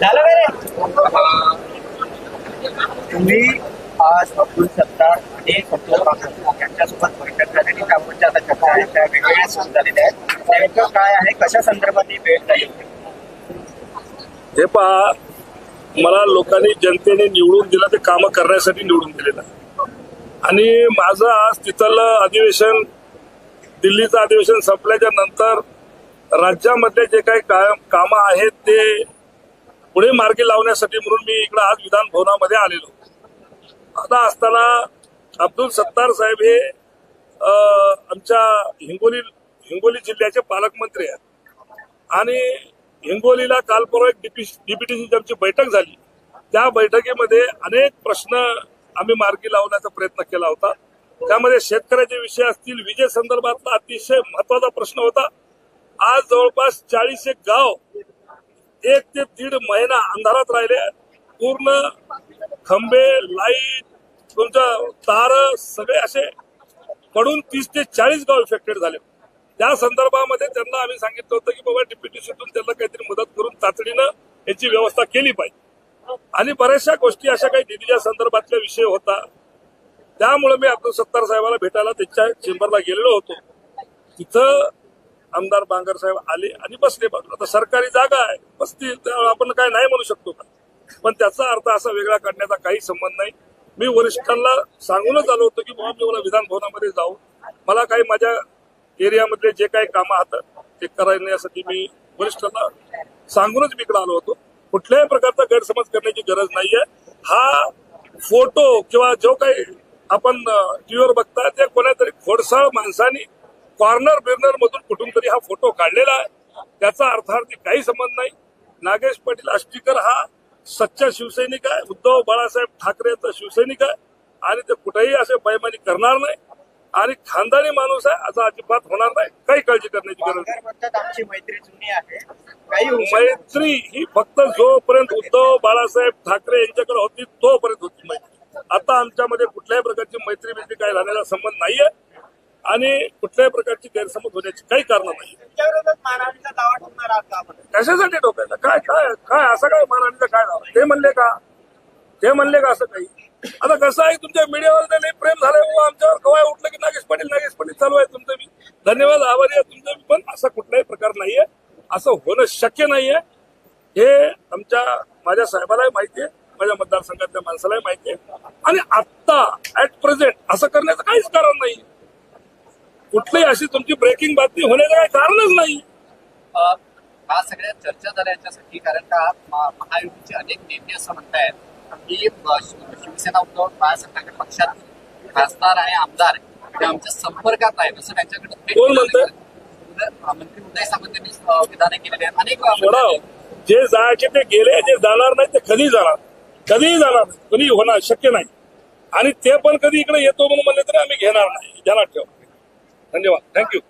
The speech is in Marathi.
झालं काय रे तुम्ही आज बैठक झालेली. आता चर्चा आहे. त्या वेगवेगळ्या सुरू झालेल्या आहेत नेमकं काय आहे? कशा संदर्भात ही भेट झाली? हे पहा मला लोकांनी जनतेने निवडून दिलं ते कामं करण्यासाठी निवडून दिलेलं. आहे. आणि माझं आज तिथलं अधिवेशन दिल्लीचं अधिवेशन संपल्याच्या नंतर राज्यामध्ये जे काही कामं आहेत ते पुढे मार्गी लावण्यासाठी म्हणून मी इकडं आज विधान भवनामध्ये आलेलो. आता असताना अब्दुल सत्तार साहेब हे आमच्या हिंगोली हिंगोली जिल्ह्याचे पालकमंत्री आहेत. आणि हिंगोलीला काल परवा एक डीपीटीसी आमची बैठक झाली. त्या बैठकीमध्ये अनेक प्रश्न आम्ही मार्गी लावण्याचा प्रयत्न केला होता. त्यामध्ये शेतकऱ्याचे विषय असतील विजय संदर्भातला अतिशय महत्त्वाचा प्रश्न होता. आज जवळपास चाळीस एक गाव एक ते दीड महिना अंधारात राहिले. पूर्ण खंबे लाइट तुमचं तार सगळे असे पडून तीस ते चाळीस गाव इफेक्टेड झाले. त्या संदर्भामध्ये त्यांना आम्ही सांगितलं होतं की बाबा डीपीटीसीतून त्यांना काहीतरी मदत करून तातडीनं याची व्यवस्था केली पाहिजे. आणि बऱ्याचशा गोष्टी अशा काही निधीच्या संदर्भातला विषय होता. त्यामुळे मी अब्दुल सत्तार साहेबाला भेटायला त्यांच्या चेंबरला गेलेलो होतो. तिथं आमदार बांगर साहेब आले आणि बसले. बाजूला आता सरकारी जागा आहे. बसतील तर आपण काय नाही म्हणू शकतो का? पण त्याचा अर्थ असा वेगळा काढण्याचा काही संबंध नाही. मी वरिष्ठांना सांगूनच आलो होतो की बाबा मी मला विधान भवनामध्ये जाऊ. मला काही माझ्या एरियामधले जे काही कामं आहेत ते करण्यासाठी मी वरिष्ठांना सांगूनच मी इकडे आलो होतो. कुठल्याही प्रकारचा गैरसमज करण्याची गरज नाहीये. हा फोटो किंवा जो काही आपण टीव्हीवर बघता ते कोणातरी खोडसाळ माणसानी कॉर्नर बिर्नर मधून कुठून तरी हा फोटो काढलेला आहे. त्याचा अर्थार्थी काही संबंध नाही. नागेश पाटील आष्टीकर हा सच्चा शिवसैनिक आहे. उद्धव बाळासाहेब ठाकरेचा शिवसैनिक आहे. आणि ते कुठेही असे बैमानी करणार नाही. आणि खानदानी माणूस आहे असा अजिबात होणार नाही. काही काळजी करण्याची गरज नाही. मैत्री जुनी आहे. मैत्री ही फक्त जोपर्यंत उद्धव बाळासाहेब ठाकरे यांच्याकडे होती तोपर्यंत होती मैत्री. आता आमच्यामध्ये कुठल्याही प्रकारची मैत्री बित्री काही राहण्याचा संबंध नाहीये आणि कुठल्याही प्रकारची गैरसमज होण्याची काही कारण नाही दावा कशासाठी डोक्याला? काय काय काय असं काय मानहानीचं काय झालं ते म्हणले का? ते म्हणले का असं काही? आता कसं आहे तुमच्या मीडियावर तर प्रेम झालंय हो, आमच्यावर कवाय उठलं की नागेश पाटील नागेश पाटील चालू आहे तुमचं मी. धन्यवाद आभारी आहे तुमचं मी पण असा कुठलाही प्रकार नाहीये. असं होणं शक्य नाहीये. हे आमच्या माझ्या साहेबालाही माहितीये माझ्या मतदारसंघातल्या माणसालाही माहितीये. आणि आत्ता ऍट प्रेझेंट असं करण्याचं काहीच कारण नाही. कुठलीही अशी तुमची ब्रेकिंग बातमी होण्याचं काही कारणच नाही. हा सगळ्या चर्चा झाल्या याच्यासाठी? कारण का महायुतीचे अनेक नेते असं म्हणतायत शिव- शिवसेना उद्धव बाळासाहेब ठाकरे पक्षात खासदार आणि आमदार ते आमच्या संपर्कात आहेत असं त्यांच्याकडे मंत्री उदय सामंत यांनी विधाने केलेली आहेत. अनेक सोडा जे जायचे ते गेले जे जाणार नाही ते कधी जाणार. कधीही जाणार नाही. कधी होणार शक्य नाही. आणि ते पण कधी इकडे येतो म्हणून म्हणले तरी आम्ही घेणार नाही. ध्यानात ठेवा. धन्यवाद. थँक्यू